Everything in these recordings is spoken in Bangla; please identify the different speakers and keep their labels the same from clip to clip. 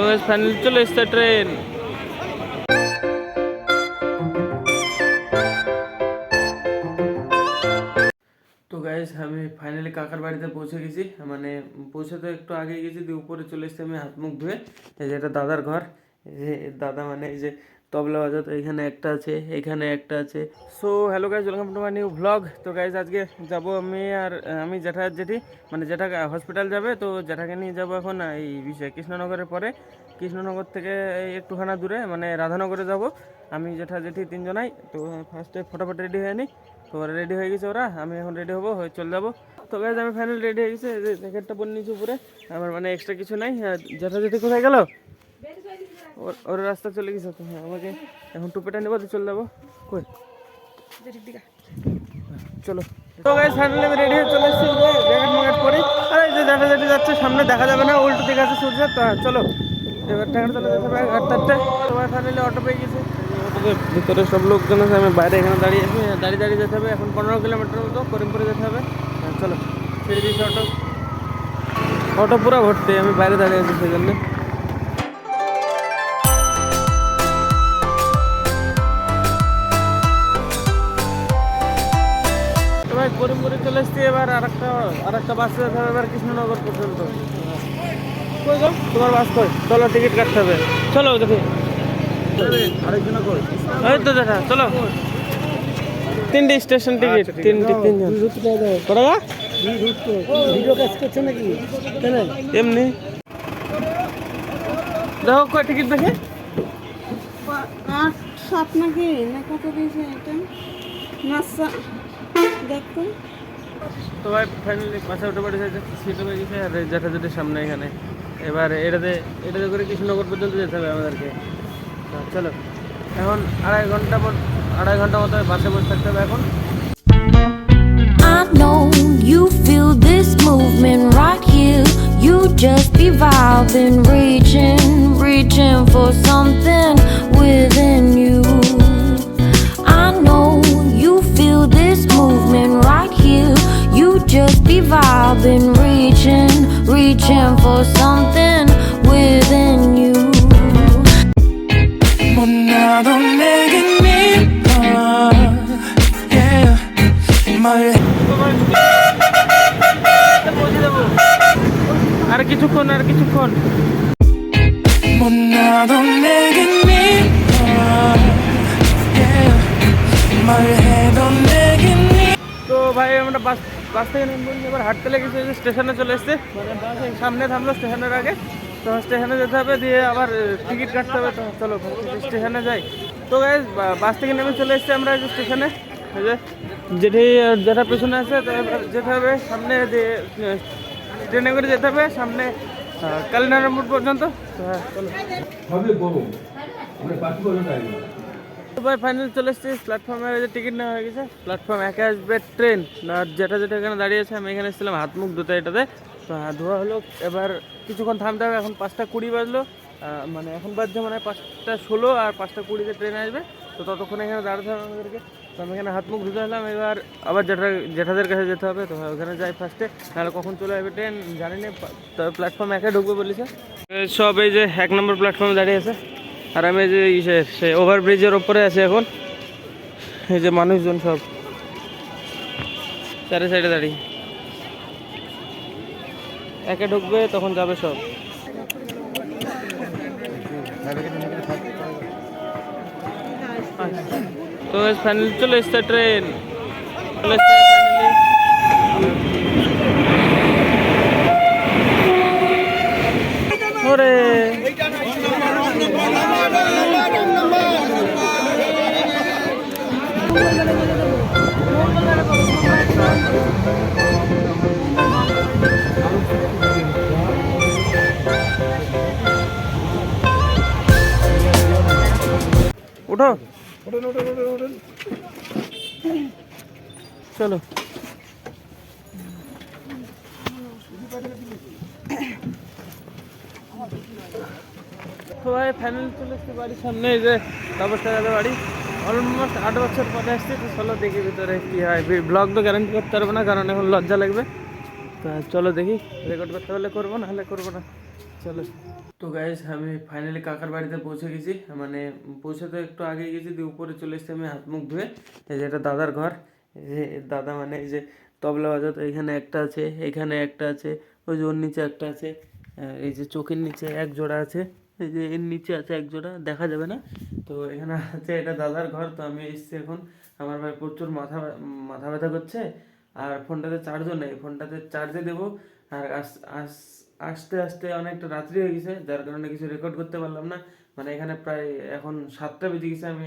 Speaker 1: তো ফাইনালি চলে এসছে ট্রেন। তো গাইস আমি ফাইনালি কাকার বাড়িতে পৌঁছে গেছি। মানে পৌঁছে তো একটু আগে গেছি, দিয়ে উপরে চলে এসেছি আমি হাত মুখ ধুয়ে। এই যে এটা দাদার ঘর। এই যে দাদা মানে এই যে তবলা বাজা তো এখানে একটা আছে, এখানে একটা আছে। So hello guys welcome to my new blog তো গাইজ আজকে যাব আমি আর আমি জ্যাঠা জেঠি মানে জ্যাঠা হসপিটাল যাবে, তো জ্যাঠাকে নিয়ে যাব এখন এই বিষয়ে, কৃষ্ণনগরের পরে। কৃষ্ণনগর থেকে একটুখানা দূরে মানে রাধানগরে যাব। আমি, জ্যাঠা, জেঠি তিনজনাই, তো ফার্স্টে ফটাফট রেডি হয়ে নিই তো রেডি হয়ে গেছে ওরা, আমি এখন রেডি হব, হয়ে চলে যাব। তো গাইজ আমি ফাইনাল রেডি হয়ে গেছে জ্যাকেটটা পরে নিয়েছি উপরে। আমার মানে এক্সট্রা কিছু নাই। জ্যাঠা, জেঠি কোথায় গেল? ওর ওর রাস্তা চলে গেছে তো হ্যাঁ আমাকে এখন টুপিটা নেব তো চলে যাব। কই? চলো। তো গাইজ ফাইনালি আমি রেডি হয়ে চলে এসেছি জ্যাকেট ম্যাকেট পরি। আরে এই যে জ্যাঠা জেঠি যাচ্ছে সামনে দেখা যাবে না উল্টো দিকে আছে সূর্য তো হ্যাঁ, চলো। এবার টাকাটা চলে যেতে হবে হাঁটতে হাঁটতে তোমার ফাইনালি অটো পেয়ে গেছে। ভিতরে সব লোকজন আছে আমি বাইরে এখানে দাঁড়িয়ে আছি দাঁড়িয়ে দাঁড়িয়ে যেতে হবে এখন পনেরো কিলোমিটার মতো করিমপুরে যেতে হবে। হ্যাঁ, চলো ছেড়ে দিয়েছি অটো অটো পুরো ভর্তি আমি বাইরে দাঁড়িয়ে আছি সেই জন্য। চলে এসছি এবার আর একটা আর একটা বাসে এবার কৃষ্ণনগর পর্যন্ত। কই গো? তোমার বাস কই? চলো টিকিট কাটতে হবে। চলো দেখি এই তো দেখা চলো। তিনটে স্টেশন টিকিট তিনটে তিনজন। কটা গা?
Speaker 2: ভিডিও কাজ করছে নাকি? কেন?
Speaker 1: এমনি। দেখো কয় টিকিট দেখে?
Speaker 3: আট সাত নাকি? না কত দিয়েছে এটা না সা- দেখো।
Speaker 1: তো ভাই ফাইনালি উঠে সিট হয়ে গেছে আর সামনে এখানে। এবার এটাতে এটাতে করে কৃষ্ণনগর পর্যন্ত যেতে হবে আমাদেরকে। চলো এখন আড়াই ঘণ্টা আড়াই ঘণ্টা মতো বাসে বসে থাকতে হবে এখন।
Speaker 4: You feel this. You just be vibing, reaching, reaching for something
Speaker 5: yeah. 말
Speaker 1: পৌঁছে যাবো আর কিছুক্ষণ আর কিছুক্ষণ
Speaker 5: 못나도 내겐 미워 yeah. 말해도 내겐 미워
Speaker 1: তো ভাই আমরা বাস বাস থেকে নেমে এবার হাঁটতে লেগেছে যে স্টেশনে চলে এসছে মানে বাস এই সামনে থামলো স্টেশনের আগে তো স্টেশনে যেতে হবে দিয়ে আবার টিকিট কাটতে হবে তো চলো স্টেশনে যাই তো গাই বাস থেকে নেমে চলে এসছে আমরা এই যে স্টেশনে এই যে যেটি যেটা পেছনে আছে যেতে হবে সামনে দিয়ে ট্রেনে করে যেতে হবে সামনে কালিনারামপুর পর্যন্ত। তো হ্যাঁ চলো ভাই ফাইনাল চলে এসেছি প্ল্যাটফর্মের যে টিকিট নেওয়া হয়ে গেছে। প্ল্যাটফর্ম একে আসবে ট্রেন আর যেটা যেটা এখানে দাঁড়িয়ে আছে আমি এখানে এসেছিলাম হাত মুখ ধুতে এটাতে। তো হাত ধোয়া হলো এবার কিছুক্ষণ থামতে হবে এখন পাঁচটা কুড়ি বাজলো। মানে এখন বাজছে মানে পাঁচটা ষোলো আর পাঁচটা কুড়িতে ট্রেন আসবে। তো ততক্ষণ এখানে দাঁড়াতে হবে আমাদেরকে। তো আমি এখানে হাত মুখ ধুতে হলাম এবার আবার জেঠা জেঠাদের কাছে যেতে হবে, তো ওখানে যাই ফার্স্টে নাহলে কখন চলে আসবে ট্রেন জানি না তবে প্ল্যাটফর্ম একে ঢুকবে বলেছে। সব এই যে এক নম্বর প্ল্যাটফর্মে দাঁড়িয়ে আছে, আর আমি যে ইসের সে ওভারব্রিজের ওপরে আছি এখন। এই যে মানুষজন সব। চারি সাইডে দাঁড়িয়ে। একে ঢুকবে, তখন যাবে সব। তো ফাইনালি চলে এসছে ট্রেন চলে এসছে উঠো। চলো। সবাই ফাইনাল চলে এসছি বাড়ির সামনে যে ব্যবস্থা যাবে বাড়ি। অলমোস্ট আট বছর পরে আসছে তো চলো দেখি ভিতরে কি হয়। ব্লগ তো গ্যারান্টি করতে পারব না, কারণ এখন লজ্জা লাগবে। তো চলো দেখি রেকর্ড করতে হলে করব, না হলে করব না। চলো। তো গাইজ আমি ফাইনালি কাকার বাড়িতে পৌঁছে গেছি। মানে পৌঁছে তো একটু আগে গেছি, দিয়ে উপরে চলে এসেছি আমি হাত মুখ ধুয়ে। এই যে এটা দাদার ঘর। যে দাদা মানে এই যে তবলা বাজাতো এখানে একটা আছে, এখানে একটা আছে, ওই যে ওর নিচে একটা আছে এই যে চোখের নিচে এক জোড়া আছে, এই যে এর নিচে আছে এক জোড়া, দেখা যাবে না। তো এখানে আছে এটা দাদার ঘর, তো আমি এসেছি এখন। আমার ভাই প্রচুর মাথা মাথা ব্যথা করছে, আর ফোনটাতে চার্জও নেই। ফোনটাতে চার্জে দেবো, আর আস আস আসতে আসতে অনেকটা রাত্রি হয়ে গেছে, যার কারণে কিছু রেকর্ড করতে পারলাম না। মানে এখানে প্রায় এখন সাতটা বেজে গেছে, আমি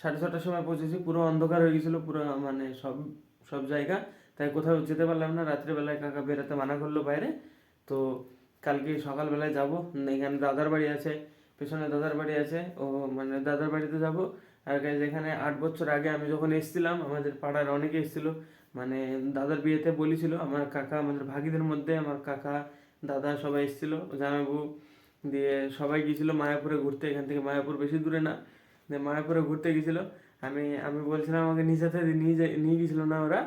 Speaker 1: সাড়ে ছটার সময় পৌঁছেছি। পুরো অন্ধকার হয়ে গেছিল, পুরো মানে সব সব জায়গা। তাই কোথাও যেতে পারলাম না। রাত্রিবেলায় কাকা বেরোতে মানা করল বাইরে। তো কালকে সকালবেলায় যাব। এখানে দাদার বাড়ি আছে, পেছনে দাদার বাড়ি আছে। ও মানে দাদার বাড়িতে যাব। আর এখানে আট বছর আগে আমি যখন এসেছিলাম, আমাদের পাড়ার অনেকে এসেছিল। মানে দাদার বিয়েতে বলেছিল, আমার কাকা আমাদের ভাগিদের মধ্যে, আমার কাকা দাদা সবাই এসেছিল জামাইবু দিয়ে সবাই গিয়েছিল মায়াপুরে ঘুরতে, এখান থেকে মায়াপুর বেশি দূরে না, দিয়ে মায়াপুরে ঘুরতে গেছিল আমি আমি বলছিলাম আমাকে থেকে নিয়ে যাই নিয়ে গেছিল না ওরা,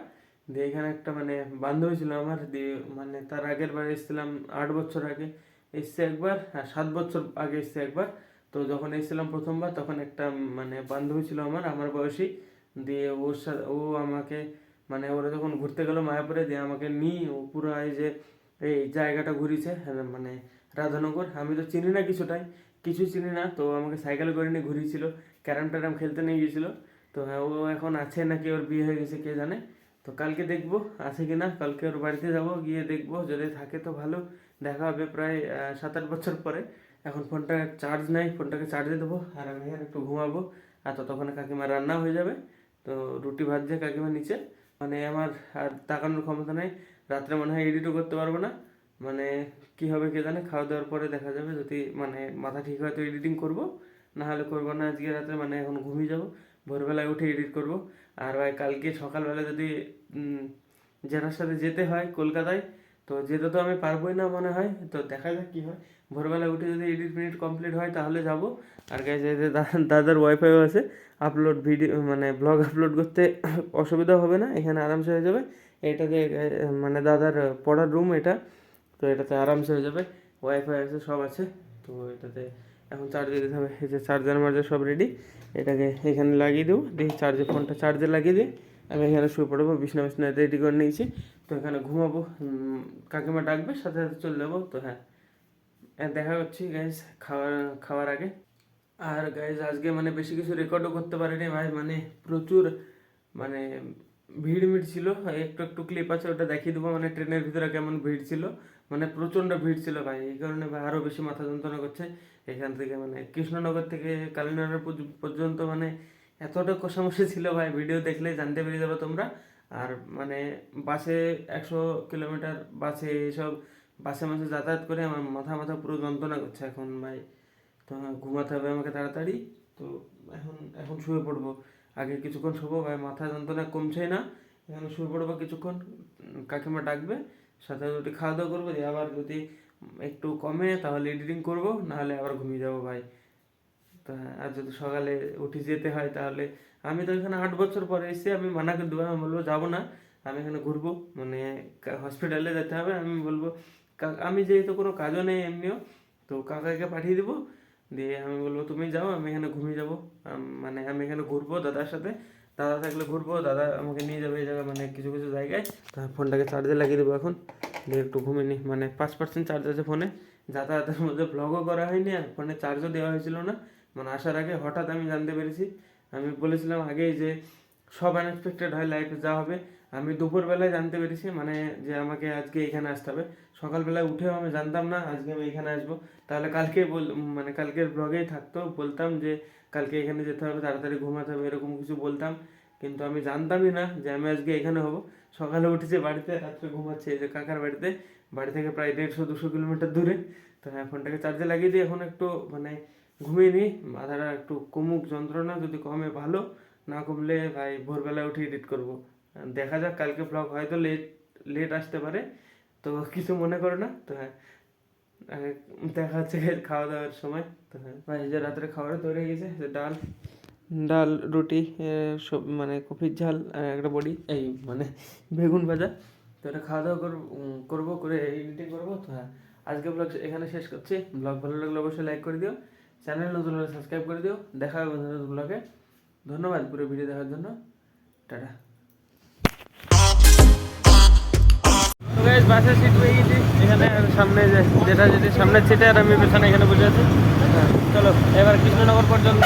Speaker 1: দিয়ে এখানে একটা মানে বান্ধবী ছিল আমার, দিয়ে মানে তার আগের বার এসেছিলাম আট বছর আগে, এসছে একবার আর সাত বছর আগে এসছে একবার। তো যখন এসেছিলাম প্রথমবার, তখন একটা মানে বান্ধবী ছিল আমার আমার বয়সী, দিয়ে ওর সাথে ও আমাকে মানে ওরা যখন ঘুরতে গেলো মায়াপুরে, দিয়ে আমাকে নিয়ে ও পুরো এই যে এই জায়গাটা ঘুরিয়েছে হ্যাঁ, মানে রাধানগর। আমি তো চিনি না কিছুটাই কিছু চিনি না তো আমাকে সাইকেল করে নিয়ে ঘুরিয়েছিল ক্যারাম ট্যারাম খেলতে নিয়ে গিয়েছিল। তো হ্যাঁ ও এখন আছে নাকি ওর বিয়ে হয়ে গেছে কে জানে। তো কালকে দেখব আছে কি না কালকে ওর বাড়িতে যাব গিয়ে দেখব যদি থাকে তো ভালো দেখা হবে প্রায় সাত আট বছর পরে। এখন ফোনটা চার্জ নাই ফোনটাকে চার্জে দেবো আর আমি একটু ঘুমাবো আর ততক্ষণে কাকিমা রান্না হয়ে যাবে। তো রুটি ভাজছে কাকিমা নিচে মানে আমার আর তাকানোর ক্ষমতা নেই। রাত্রে মনে হয় এডিটও করতে পারব না। মানে কি হবে কে জানে, খাওয়া দাওয়ার পরে দেখা যাবে যদি মানে মাথা ঠিক হয় তো এডিটিং করব। না হলে করব না, আজকে রাত্রে মানে এখন ঘুমিয়ে যাব। ভোরবেলায় উঠে এডিট করব। আর ভাই, কালকে সকালবেলা যদি জেনার সাথে যেতে হয় কলকাতায়, তো যেতে তো আমি পারবোই না মনে হয়। তো দেখা যাক কী হয়। ভোরবেলা উঠে যদি এডিট মিনিট কমপ্লিট হয় তাহলে যাব। আর এই যে দাদার ওয়াইফাইও আছে। আপলোড ভিডিও মানে ব্লগ আপলোড করতে অসুবিধা হবে না, এখানে আরামসে হয়ে যাবে। এটাতে মানে দাদার পড়ার রুম এটা, তো এটাতে আরামসে হয়ে যাবে। ওয়াইফাই আছে, সব আছে। তো এটাতে এখন চার্জে দিতে হবে। এই যে চার্জার মার্জার সব রেডি এটাকে এখানে লাগিয়ে দেবো। দেখি চার্জে ফোনটা চার্জে লাগিয়ে দিয়ে আমি এখানে শুয়ে পড়ব, বিছনা বিছনা রেডি করে নিয়েছি। তো এখানে ঘুমাবো। কাকিমা ডাকবে, সাথে সাথে চলে যাব। তো হ্যাঁ। দেখা করছি গাইজ খাওয়ার খাওয়ার আগে। আর গাইজ আজকে মানে বেশি কিছু রেকর্ডও করতে পারিনি ভাই। মানে প্রচুর মানে ভিড় মিড় ছিল, একটু একটু ক্লিপ আছে, ওটা দেখিয়ে দেবো মানে ট্রেনের ভিতরে কেমন ভিড় ছিল মানে প্রচণ্ড ভিড় ছিল ভাই, এই কারণে ভাই আরও বেশি মাথা যন্ত্রণা করছে, এখান থেকে মানে কৃষ্ণনগর থেকে কালীনগর পর্য- পর্যন্ত মানে এতটা সমস্যা ছিল ভাই, ভিডিও দেখলে জানতে পেরে যাবে তোমরা, আর মানে বাসে একশো কিলোমিটার বাসে এসব বাসে মাসে যাতায়াত করে আমার মাথা মাথা পুরো যন্ত্রণা করছে এখন ভাই, তো ঘুমাতে হবে আমাকে তাড়াতাড়ি, তো এখন এখন শুয়ে পড়ব। আগে কিছুক্ষণ শোবো, ভাই, মাথা যন্ত্রণা কমছেই না। এখানে শুয়ে পড়ব কিছুক্ষণ, কাকিমা ডাকবে, সাথে যদি খাওয়া দাওয়া করব, দিয়ে আবার যদি একটু কমে তাহলে এডিটিং করব, নাহলে আবার ঘুমিয়ে যাব, ভাই। তা আর যদি সকালে উঠে যেতে হয় তাহলে, আমি তো এখানে আট বছর পরে এসে আমি মানা করে দেবো আমি বলব, যাব না, আমি এখানে ঘুরবো মানে হসপিটালে যেতে হবে। আমি বলব আমি যেহেতু কোনো কাজও নেই এমনিও, তো কাকাকে পাঠিয়ে দেবো দিয়ে আমি বলব, তুমি যাও, আমি এখানে ঘুমিয়ে যাব। মানে আমি এখানে ঘুরবো দাদার সাথে। দাদা থাকলে ঘুরবো, দাদা আমাকে নিয়ে যাবে এই জায়গায় মানে কিছু কিছু জায়গায়। তা ফোনটাকে চার্জে লাগিয়ে দেবো এখন। দিয়ে একটু ঘুমিয়ে নিই মানে পাঁচ পার্সেন্ট চার্জ আছে ফোনে। যাতায়াতের মধ্যে ব্লগও করা হয়নি, আর ফোনে চার্জও দেওয়া হয়েছিল না। মানে আসার আগে হঠাৎ আমি জানতে পেরেছি। আমি বলেছিলাম আগেই যে সব আনএক্সপেক্টেড হয় লাইফে যা হবে। আমি দুপুরবেলায় জানতে পেরেছি মানে যে আমাকে আজকে এখানে আসতে হবে। সকালবেলায় উঠেও আমি জানতাম না, আজকে আমি এখানে আসব। তাহলে কালকে বল মানে কালকের ব্লগেই থাকতো বলতাম যে, কালকে এখানে যেতে হবে, তাড়াতাড়ি ঘুমাতে হবে, এরকম কিছু বলতাম। কিন্তু আমি জানতামই না যে আমি আজকে এখানে হব। সকালে উঠেছে বাড়িতে, রাত্রে ঘুমাচ্ছে এই যে কাকার বাড়িতে। বাড়ি থেকে প্রায় দেড়শো, দুশো কিলোমিটার দূরে। তো হ্যাঁ ফোনটাকে চার্জে লাগিয়ে দিয়ে এখন একটু মানে ঘুমিয়ে নিই। মাথাটা একটু কমুক, যন্ত্রণা যদি কমে ভালো, না কমলে ভাই ভোরবেলা উঠে এডিট করব। দেখা যাক, কালকে ব্লগ হয়তো লেট লেট আসতে পারে। তো কিছু মনে করো না, তো হ্যাঁ। দেখা হচ্ছে খাওয়া দাওয়ার সময়। তো হ্যাঁ যে রাত্রে খাবার তৈরি হয়ে গেছে ডাল। ডাল, রুটি সব মানে কফির ঝাল একটা বড়ি, এই মানে বেগুন ভাজা। তো এটা খাওয়া দাওয়া করব করব, করে এডিটিং করব, তো হ্যাঁ। আজকে ব্লগ এখানে শেষ করছি। ব্লগ ভালো লাগলে অবশ্যই লাইক করে দিও। চ্যানেল নতুন হলে সাবস্ক্রাইব করে দিও। দেখা হবে ব্লগে ধন্যবাদ পুরো ভিডিও দেখার জন্য। টাটা। বাসের সিট পেয়ে গেছি। এখানে সামনে যে যেটা যেটি সামনের সিটে আর আমি পেছনে এখানে বসে আছি। হ্যাঁ, চলো এবার কৃষ্ণনগর পর্যন্ত।